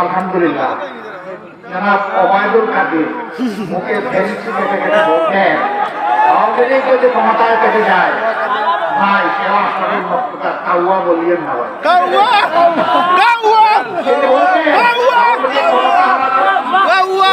আলহামদুলিল্লাহ। জনাব ওবায়দুল কাদির, মুখে ফেন্সি কেটে কেটে বলতেন লীগ যদি ক্ষমতায় থেকে যায়, ভাই সেবা শরীর মুক্ততা কাউয়া বলিয়ে না ভাই। Kawa! Kawa! তিনি বলতেন, আওয়ামী লীগ ক্ষমতায় Kawa!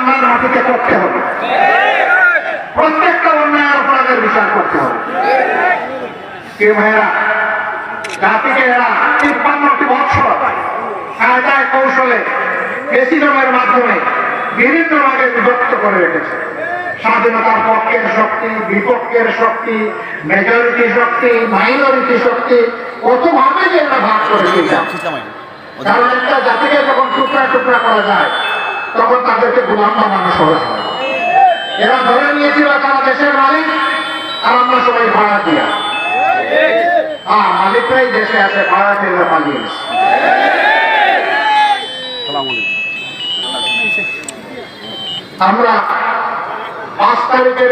অপরাধের বিচার করতে হবে। কে ভাইয়েরা? জাতিকে এরা তিপ্পান্নটি বছর কায়দায় কৌশলে প্রেসিডমের মাধ্যমে বিভিন্ন ভাগে বিভক্ত করে রেখেছে। স্বাধীনতার পক্ষের শক্তি, বিপক্ষের শক্তি মেজরিটি শক্তি মাইনরিটি শক্তি, কতভাবে যে এরা ভাগ করে কারণ একটা জাতিকে যখন টুকরা টুকরা করা যায়, তখন তাদেরকে গুলাম বানানো সহজ হয় এরা ধরে নিয়েছিল, তারা দেশের মালিক আর আমরা সবাই ভাড়া দিয়া। হ্যাঁ মালিকরাই দেশে আছে ভাড়া আমরা পাঁচ তারিখের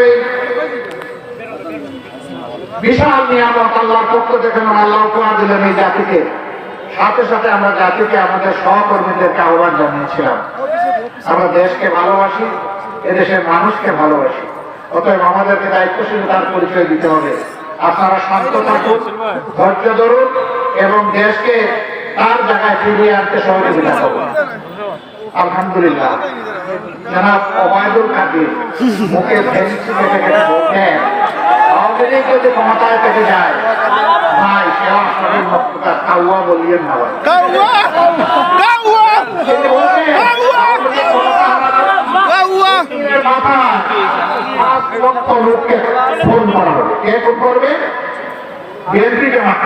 বিশাল নিয়ামত আল্লাহর পক্ষ থেকে আল্লাহ উপহার দিলেন এই জাতিকে। সাথে সাথে আমরা জাতিকে, আমাদের সহকর্মীদেরকে আহ্বান জানিয়েছিলাম। আমরা দেশকে ভালোবাসি, এদেশের মানুষকে ভালোবাসি। অতএব আমাদেরকে দায়িত্বশীলতার পরিচয় দিতে হবে। আপনারা শান্ত থাকুন ধৈর্য ধরুন এবং দেশকে তার জায়গায় ফিরিয়ে আনতে সহযোগিতা করুন। আলহামদুলিল্লাহ। জনাব ওবায়দুল কাদির মুখে ফেন্সি কেটে কেটে বলতেন আওয়ামী লীগ যদি ক্ষমতায় থেকে যায় ভাই কাউয়া না ভাই। পাঁচ লক্ষ লোককে ফোন করা হবে কে ফোন করবে? বিএনপি জামাত